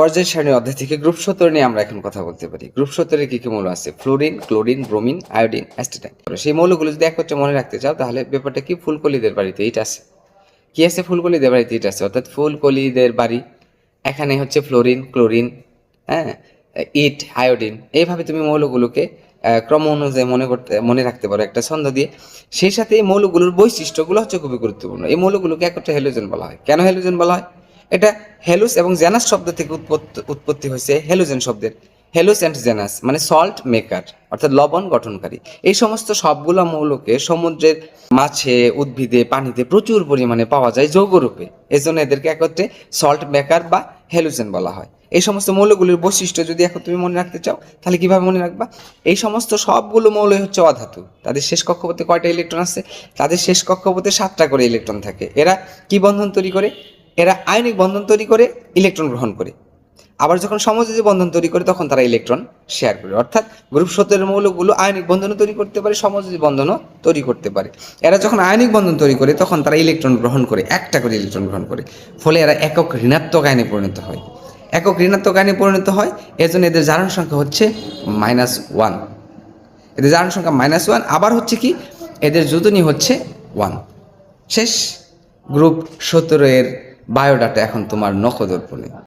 পর্যায় সারণী অধ্যায় থেকে গ্রুপ সত্তর নিয়ে আমরা এখন কথা বলতে পারি। গ্রুপ সত্তরে কি কি মৌল আছে? Fluorine chlorine bromine iodine astatine সেই মৌলগুলো যদি একত্রে মনে রাখতে চাও, তাহলে ব্যাপারটা কি? ফুলকলিদের বাড়িতে এইটা আছে। কি আছে ফুলকলিদের বাড়িতে এটা আছে? অর্থাৎ ফুলকলিদের বাড়ি। এখানে হচ্ছে ফ্লোরিন ক্লোরিন হ্যাঁ? ইট আয়োডিন এইভাবে তুমি মৌলগুলোকে ক্রম অনুযায়ী মনে করতে, মনে রাখতে পারো একটা ছন্দ দিয়ে। সেই সাথে এই মৌলগুলোর বৈশিষ্ট্যগুলো হচ্ছে খুবই গুরুত্বপূর্ণ। এই মৌলগুলোকে একত্রে হেলোজেন বলা হয়। কেন হ্যালোজেন বলা হয়? এটা হেলুস এবং জেনাস শব্দ থেকে উৎপত্তি হয়েছে হেলোজেন শব্দের। হেলুস অ্যান্ড জেনাস মানে সল্ট মেকার অর্থাৎ লবণ গঠনকারী। এই সমস্ত সবগুলো মৌলকে সমুদ্রের মাছে, উদ্ভিদে, পানিতে প্রচুর পরিমাণে পাওয়া যায় যৌগরূপে। এই জন্য এদেরকে একত্রে সল্ট মেকার বা হেলুজেন বলা হয়। এই সমস্ত মৌলগুলির বৈশিষ্ট্য যদি এখন তুমি মনে রাখতে চাও, তাহলে কীভাবে মনে রাখবা? এই সমস্ত সবগুলো মৌলই হচ্ছে অধাতু। তাদের শেষ কক্ষপথে কয়টা ইলেকট্রন আছে? তাদের শেষ কক্ষপথে সাতটা করে ইলেকট্রন থাকে। এরা কি বন্ধন তৈরি করে? এরা আয়নিক বন্ধন তৈরি করে ইলেকট্রন গ্রহণ করে। আবার যখন সমযোজী বন্ধন তৈরি করে, তখন তারা ইলেকট্রন শেয়ার করে। অর্থাৎ গ্রুপ সতের মৌলগুলো আয়নিক বন্ধনও তৈরি করতে পারে, সমযোজী বন্ধনও তৈরি করতে পারে। এরা যখন আয়নিক বন্ধন তৈরি করে, তখন তারা ইলেকট্রন গ্রহণ করে, একটা করে ইলেকট্রন গ্রহণ করে। ফলে এরা একক ঋণাত্মক আয়নে পরিণত হয়। একক ঋণাত্মক আয়নে পরিণত হয়, এজন্য এদের জারণ সংখ্যা হচ্ছে মাইনাস ওয়ান এদের জারণ সংখ্যা মাইনাস ওয়ান আবার হচ্ছে কি? এদের যোজনী হচ্ছে ওয়ান শেষ। গ্রুপ সতেরো এর বায়োডাটা এখন তোমার নখদর্পণে।